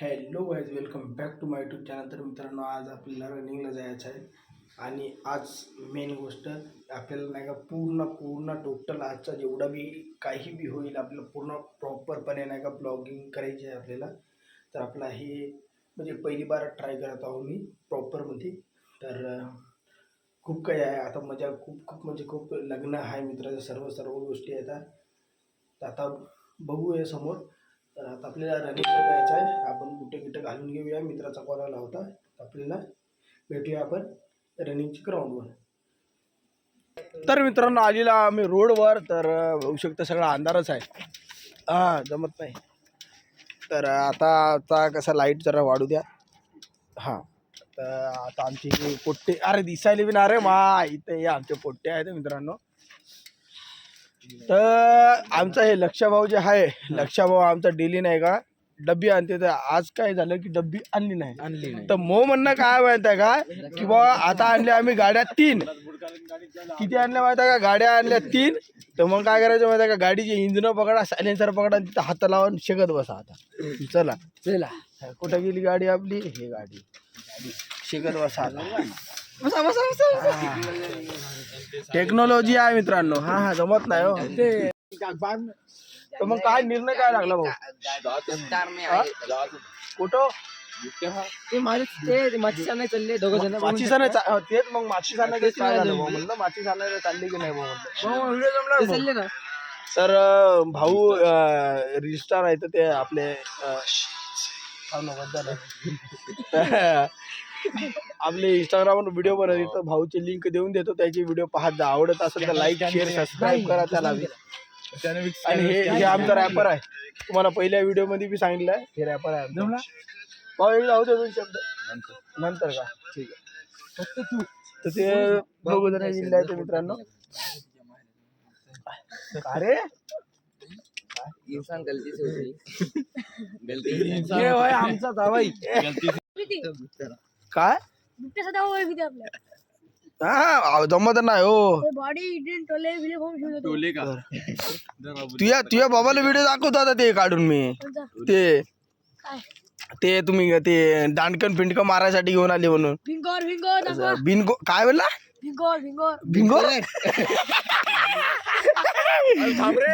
Hello guys welcome back to my YouTube channel. तर मित्रांनो आज आपल्याला रनिंगला जायचं आहे. आणि आज मेन गोष्ट आपल्याला नाही का पूर्ण पूर्ण टोटल आजचा जेवढा बी काही बी होईल आपलं पूर्ण प्रॉपरपणे नाही का ब्लॉगिंग करायची आहे आपल्याला. तर आपला हे म्हणजे पहिली बार ट्राय करत आहो मी प्रॉपरमध्ये. तर खूप काही आहे. आता मजा खूप खूप म्हणजे खूप लग्न आहे मित्राच्या सर्व सर्व गोष्टी आहेत. आता बघूया समोर. तर आता आपल्याला रनिंगला जायचं आहे. आपण कुठे कुठे घालून घेऊया? मित्राचा कॉल आला होता. आपल्याला भेटूया आपण रनिंगच्या ग्राउंडवर तर मित्रांनो आलेला आम्ही रोडवर तर होऊ शकतं सगळा अंधारच आहे. हां जमत नाही. तर आता आता कसं लाइट जरा वाढू द्या. हां तर आता आमची पोट्टे अरे दिसायला बी ना रे मा इथे आमचे पोट्टे आहेत मित्रांनो. तर आमचा हे लक्षाभाऊ जे आहे लक्षाभाऊ आमचा डेली नाही का? डब्बी आणते तर आज काय झालं की डब्बी आणली नाही. आणली नाही. तर मो म्हणणं काय माहीत आहे का? की बाबा आता आणल्या आम्ही गाड्या तीन. किती आणल्या माहिती आहे का? गाड्या आणल्या तीन. तर मग काय करायचं माहिती आहे का? गाडीचे इंजिन पकडा सायलेन्सर पकडा आणि तिथं हात लावून शेकत बसा आता. चला. चला. कुठं गेली गाडी आपली? हे गाडी. शेकत बसा आता. बसा बसा बसा टेक्नॉलॉजी आहे मित्रांनो हा हा जमत नाही हो तर मग काय निर्णय काय लागला भाऊ कुठं ते माझे ते नाही चालले दोघं जण माचीस नाही चा- हो, तेच मग काय झालं भाऊ म्हणलं माचीस आणायला चालली की नाही भाऊ म्हणलं ते चालले ना तर भाऊ रजिस्टार आहे तर ते आपले आपले इंस्टाग्रामवर व्हिडिओ बनवते तर भाऊची लिंक देऊन देतो. त्याची व्हिडिओ पाहत जा. आवडत असेल तर लाईक शेअर सबस्क्राईब करा त्याला. आणि हे हे आमचं रॅपर आहे. तुम्हाला पहिल्या व्हिडिओमध्ये बी सांगितलं आहे. हे रॅपर आहे आमचं. भाऊ एक जाऊ दे दोन शब्द. नंतर. का? ठीक आहे. फक्त तू. तर ते बघू जरा जिल्ह्याचे मित्रांनो. अरे इंसान गलती से होती. गलती हे होय आमचा जावाई काय? बिबट्या आपल्या. हा जमत नाही हो. बॉडी इडियन टोले तुझ्या तुझ्या बाबाला व्हिडिओ दाखवतो आता ते काढून मी. कोणता? ते. काय? ते तुम्ही ते दांडकन फिंडकन मारायसाठी घेऊन आले म्हणून. दाखवा. बिनगो काय बोलला? भिंगोर भिंगोर भिंगोर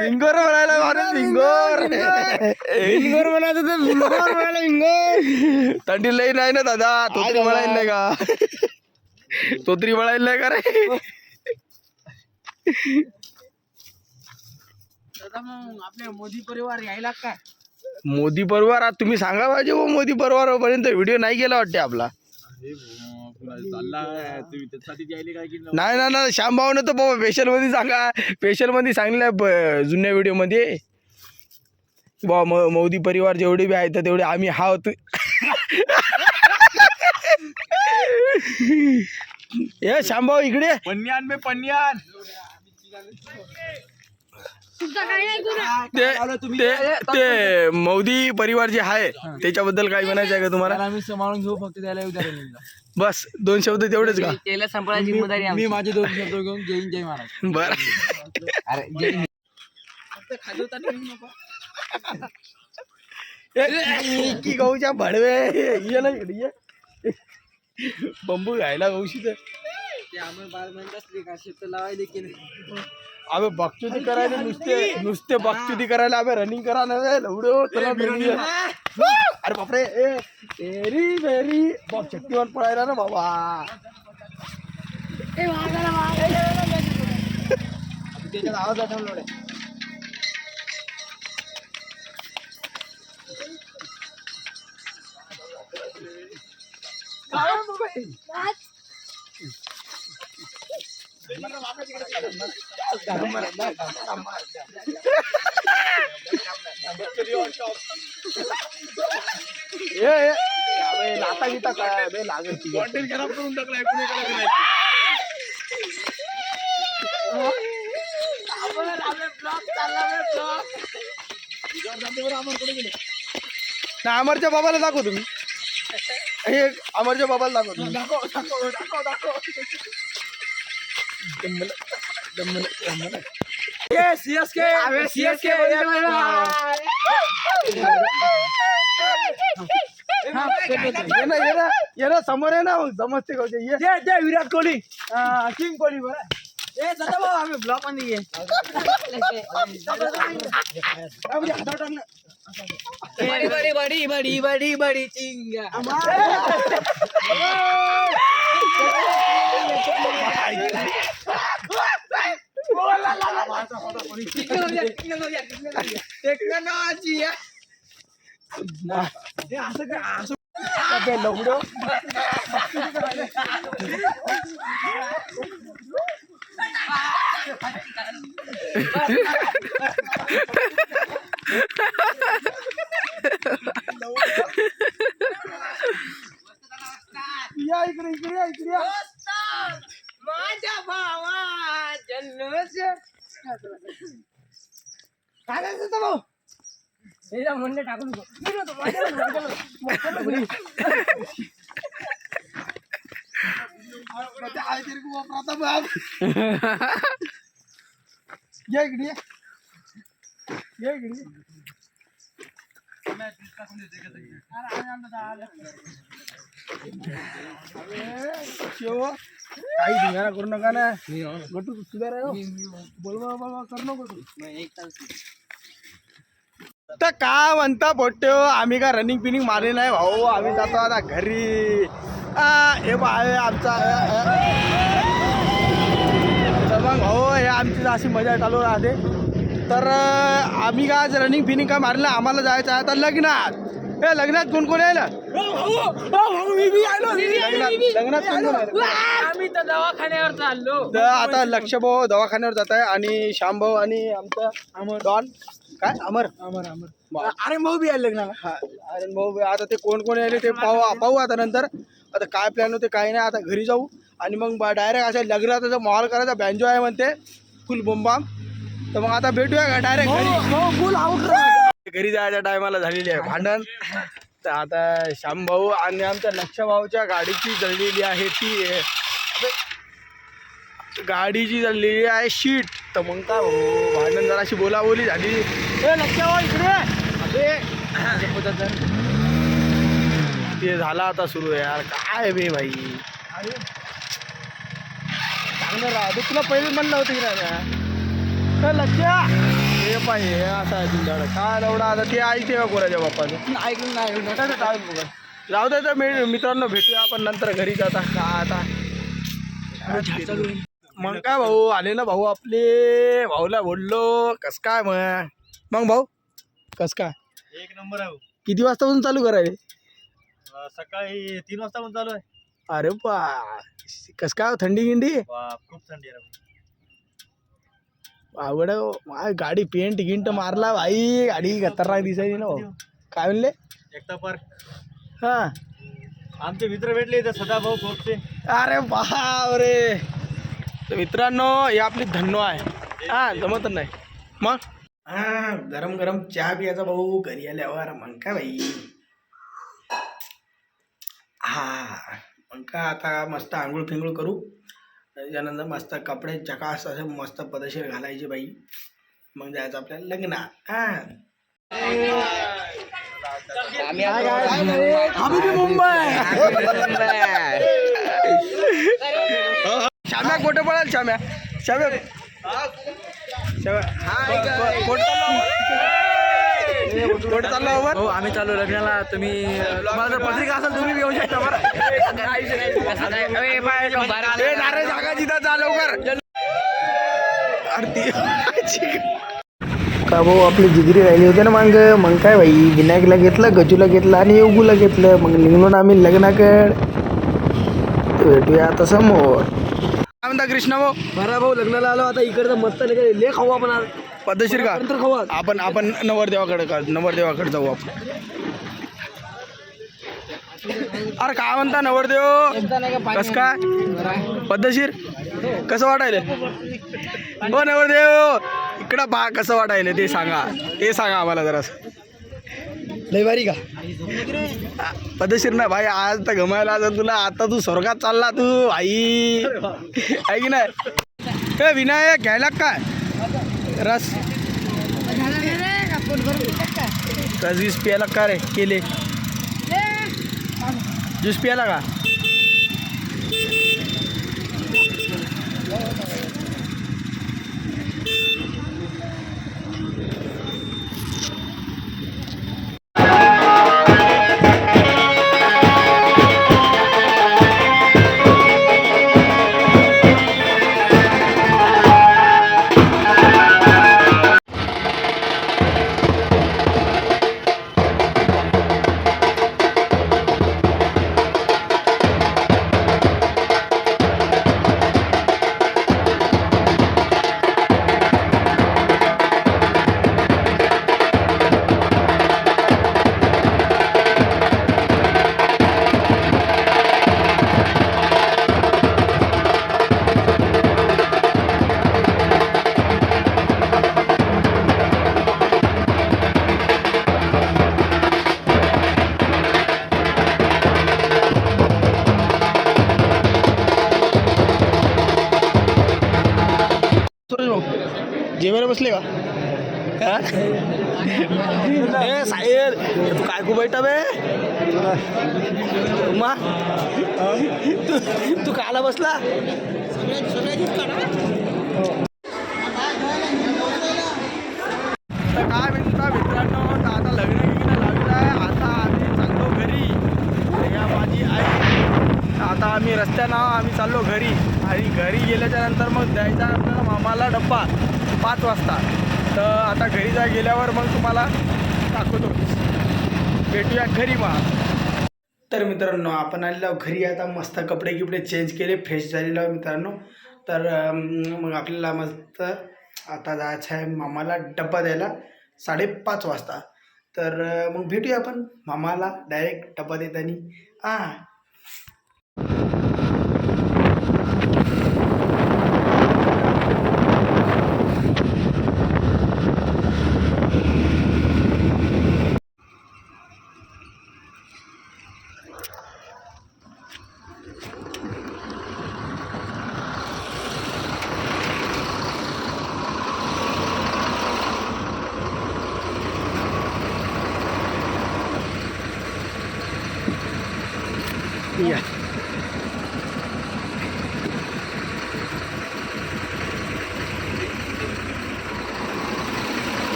भिंगोर म्हणायला भिंगोर भिंगोर म्हणायचं तर भिंगोर म्हणायला भिंगोर थंडी लई नाही ना दादा तोतरी म्हणायला नाही का? तोतरी म्हणायला नाही का रे? आपले मोदी परिवार यायला काय? मोदी बरोबर आता तुम्ही सांगा पाहिजे हो मोदी बरोबर पर्यंत व्हिडिओ नाही गेला वाटते आपला. नाही ना ना श्यामभाऊनं तर बाबा स्पेशलमध्ये सांगा. स्पेशलमध्ये सांगलं ब- जुन्या व्हिडिओमध्ये की बाबा म- मोदी परिवार जेवढे बी आहेत तेवढे आम्ही हावत ए श्यामभाऊ इकडे पन्यान में पन्यान. ते ते ते मोदी परिवार जे आहे त्याच्याबद्दल काय म्हणायचं आहे का तुम्हाला? आम्ही सांभाळून घेऊ फक्त त्याला उदाहरण बस दोन शब्द तेवढेच का? त्याला सांभाळायची जिम्मेदारी मी माझे दोन शब्द घेऊन जैन जय महाराज. बर. अरे जय की गहूच्या भडवे. ये ना इकडे ये. बंबू घ्यायला गहूशी तर. आम्ही बकचुती करायला नुसते नुसते बकचुती करायला आम्ही रनिंग करा नव्हे लवडो चला करा. अरे बापरे ए तेरी मेरी बाप शक्तिवान पळायला ना बाबा. त्याच्यात आवाज आठवला ए, अबे, लाता गीता काय बे लागत कॉन्टेंट खराब करून टाकला ना अमरच्या बाबाला दाखव तुम्ही हे अमरच्या बाबाला दाखव तुम्ही दाखव दाखव दाखव दाखव दम्मल दम्मल दम्मल सीएसके सीएसके ये ना ये ना ये ना समोर आहे ना मग विराट कोहली किंग कोहली बरं ब्लॉक या इकडे इकडे या इकडे या माझ्या भावा जल्लोष काय करायचं होतं भाऊ? हे म्हणले टाकू नको मी नव्हतो, माझ्या- माझ्या- माझ्या- आहे तेरे को वापराता बाप. या इकडे या. या इकडे या. शिव, काही धिंगाणा करू नका ना. गटू सुधार हो. बोलवा बाबा कर नको तू. तर का म्हणता पोट्यो आम्ही का रनिंग पिनिंग मारले नाही भाऊ. आम्ही जातो आता घरी. हे बा हे आमचा मग भाऊ हे आमची अशी मजा चालू राहते. तर आम्ही का आज रनिंग फिनिंग का मारलं? आम्हाला जायचं आहे आता लग्नात. हे लग्नात कोण कोण आहे ना लग्नात लग्नात कोण कोण आहे आम्ही तर दवाखान्यावर चाललो. तर आता लक्ष भाऊ दवाखान्यावर जात आहे आणि श्याम भाऊ आणि आमचा अमर. डॉन. काय? अमर. अमर अमर. अरे भाऊ बी आले लग्नाला. हा अरे भाऊ आता ते कोण कोण आले ते पाहू पाहू आता नंतर. आता काय प्लॅन होते काय नाही आता घरी जाऊ. आणि मग डायरेक्ट अशा लग्नाचा माहोल करायचा बँजो आहे म्हणते फुल बोंबाम तर मग आता भेटूया का डायरेक्ट घरी? फुल आउट घरी जायच्या टायमाला झालेली आहे भांडण. तर आता श्यामभाऊ आणि आमच्या लक्ष भाऊच्या गाडीची जळलेली आहे ती गाडीची जळलेली आहे शीट. तर मग काय भाऊ भांडण जराशी बोलाबोली झाली. ए लक्ष इकडे अरे ते झाला आता सुरू यार. काय बे भाई. चांगलं राहतो तुला पहिले म्हणलं होतं की नाही? तर लक्ष हे पाहिजे हे असं आहे तुमच्याकडे काय एवढा? आता ते ऐकते का कोणाच्या बाप्पाचं? ऐकलं नाही नका काय बघा जाऊ दे तर मी मित्रांनो भेटूया आपण नंतर घरी जाता का आता? मग काय भाऊ? आले ना भाऊ आपले. भाऊला बोललो. कस काय मग? मग भाऊ कस काय? एक नंबर आहे भाऊ. किती वाजतापासून चालू करायले सकाळी तीन वाजता पण चालू आहे. अरे बा कस काय हो, थंडी गिंडी बाप, खूप थंडी आहे. आवड गाडी पेंट गिंट मारला भाई गाडी खतरनाक दिसायची ना भाऊ काय म्हणले एकता पार्क हा आमचे मित्र भेटले इथे सदा भाऊ खोपचे अरे बाप रे तर मित्रांनो ही आपली धन्नो आहे हा जमत नाही मग हा गरम गरम चहा पियाचा भाऊ घरी आल्यावर मग काय भाई हा मग का आता मस्त आंघोळ फिंगोळ करू त्याच्यानंतर मस्त कपडे चकास असे मस्त पदशीर घालायचे बाई. मग जायचं आपल्याला लग्नात हा. आम्ही मुंबई. श्याम्या कुठे पळाल कुठं चाललो आपण हो आम्ही चालू लग्नाला. तुम्ही तुम्हाला जर पत्रिका असेल तुम्ही बी येऊ शकता ए, जागा जिथं जा लवकर. का भाऊ आपली जिगरी राहिली होती ना मग. मग काय भाई विनायकला घेतलं गजूला घेतलं आणि योगूला घेतलं. मग निघलो ना आम्ही लग्नाकड. भेटूया आता समोर. काय म्हणता कृष्णा भाऊ? बरा भाऊ लग्नाला आलो. आता इकडचं मस्त लग्न ले खाऊ आपण आज. पद्धतशीर का. आपण आपण नवरदेवाकडे का नवरदेवाकडे जाऊ आपण. अरे काय म्हणता नवरदेव? कस काय? पद्धतशीर? कसं वाटायले हो नवरदेव इकडं पहा कसं वाटायले ते सांगा. ते सांगा आम्हाला जरासं. लय भारी का? पद्धतशीर ना भाई आज तर गमायला आज तुला आता तू स्वर्गात चालला तू आई. आहे की नाही? ए विनायक घ्यायला काय? रस. रस वीस प्यायला का रे? केले. ज्यूस प्यायला का? जेवायला बसले का? ए साहेब तू काय खूप बैठा बे? मा तू तू काला बसला? तर काय म्हणता मित्रांनो तर आता लग्न लागलं आहे. आता आम्ही चाललो घरी. या माझी आई. आता आम्ही रस्त्यानं आम्ही चाललो घरी. आणि घरी गेल्याच्यानंतर मग द्यायचा आपल्याला मामाला डब्बा. पाच वाजता. तर आता घरी जा गेल्यावर मग तुम्हाला दाखवतो. भेटूया घरी मग. तर मित्रांनो आपण आलेलो घरी. आता मस्त कपडे गिपडे चेंज केले फ्रेश झालेलो मित्रांनो. तर मग आपल्याला मस्त आता जायचं आहे मामाला डब्बा द्यायला साडेपाच वाजता. तर मग भेटूया आपण. मामाला डायरेक्ट डब्बा देताना. हां या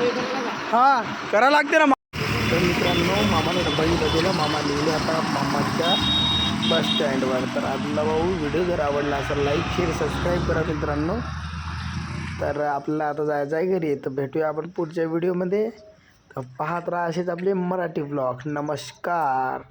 हा करा लागते ना तर मित्रांनो मामाने डब्बा घेऊन दिला. मामा लिहिले आता मामाच्या बस स्टँडवर तर आपला भाऊ व्हिडिओ जर आवडला असेल लाईक शेअर सबस्क्राईब करा मित्रांनो. तर आपल्याला आता जायचं आहे घरी. तर भेटूया आपण पुढच्या व्हिडिओमध्ये तर पाहत राहा असेच आपले मराठी ब्लॉग नमस्कार.